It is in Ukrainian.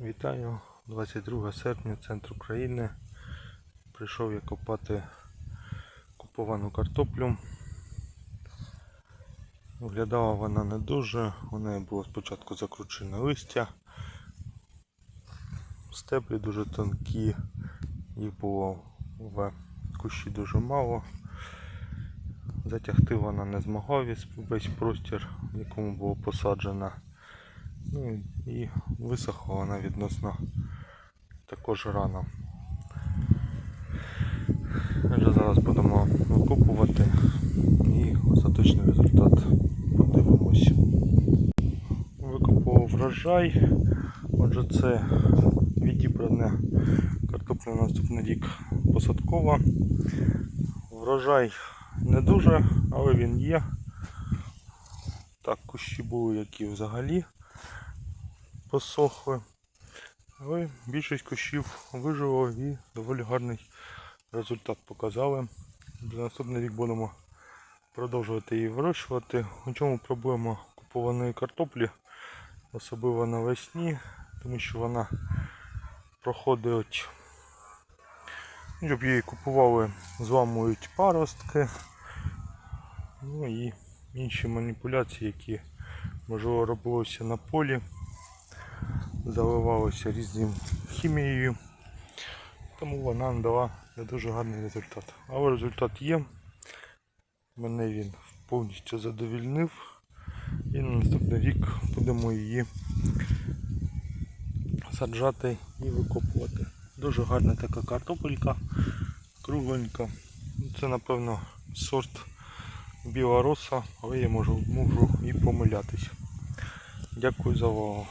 Вітаю, 22 серпня, центр України. Прийшов я копати куповану картоплю. Виглядала вона не дуже, у неї було спочатку закручене листя. Стеблі дуже тонкі, їх було в кущі дуже мало. Затягти вона не змогла весь- простір, в якому було посаджено. Ну і висохла вона відносно також рано. Отже, зараз будемо викопувати і остаточний результат подивимось. Викопував врожай. Отже, це відібране картопля на наступний рік посадкова. Врожай не дуже, але він є. Так, кущі були, які взагалі посохли. Але більшість кущів вижило і доволі гарний результат показали. Для наступний рік будемо продовжувати її вирощувати. У чому проблема купованої картоплі, особливо навесні, тому що вона проходить, ну, щоб її купували, зламують паростки, ну і інші маніпуляції, які можливо робилися на полі заливалося різним хімією, тому вона надала не дуже гарний результат. Але результат є. Мене він повністю задовільнив. І на наступний рік будемо її саджати і викопувати. Дуже гарна така картопелька, кругленька. Це напевно сорт біла роса, але я можу, можу і помилятися. Дякую за увагу.